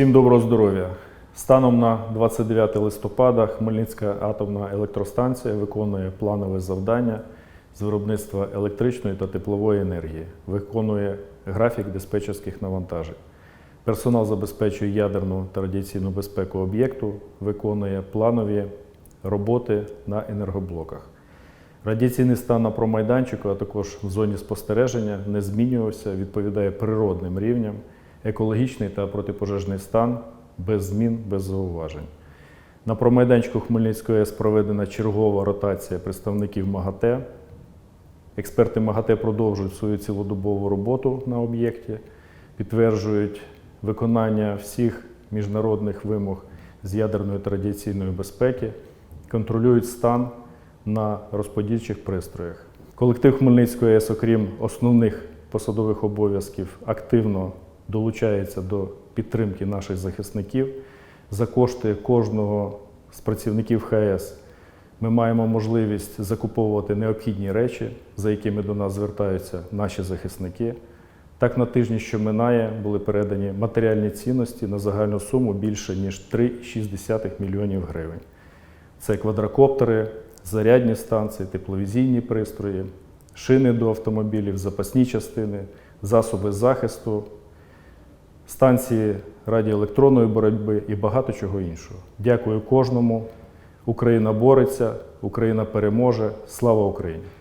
Всім доброго здоров'я! Станом на 29 листопада Хмельницька атомна електростанція виконує планове завдання з виробництва електричної та теплової енергії, виконує графік диспетчерських навантажень. Персонал забезпечує ядерну та радіаційну безпеку об'єкту, виконує планові роботи на енергоблоках. Радіаційний стан на промайданчику, а також в зоні спостереження не змінювався, відповідає природним рівням, екологічний та протипожежний стан без змін, без зауважень. На промайданчику Хмельницької АЕС проведена чергова ротація представників МАГАТЕ. Експерти МАГАТЕ продовжують свою цілодобову роботу на об'єкті, підтверджують виконання всіх міжнародних вимог з ядерної та безпеки, контролюють стан на розподільчих пристроях. Колектив Хмельницької АЕС, окрім основних посадових обов'язків, активно долучається до підтримки наших захисників. За кошти кожного з працівників ХАЕС ми маємо можливість закуповувати необхідні речі, за якими до нас звертаються наші захисники. Так, на тижні, що минає, були передані матеріальні цінності на загальну суму більше ніж 3,6 мільйонів гривень. Це квадрокоптери, зарядні станції, тепловізійні пристрої, шини до автомобілів, запасні частини, засоби захисту, станції радіоелектронної боротьби і багато чого іншого. Дякую кожному. Україна бореться, Україна переможе. Слава Україні!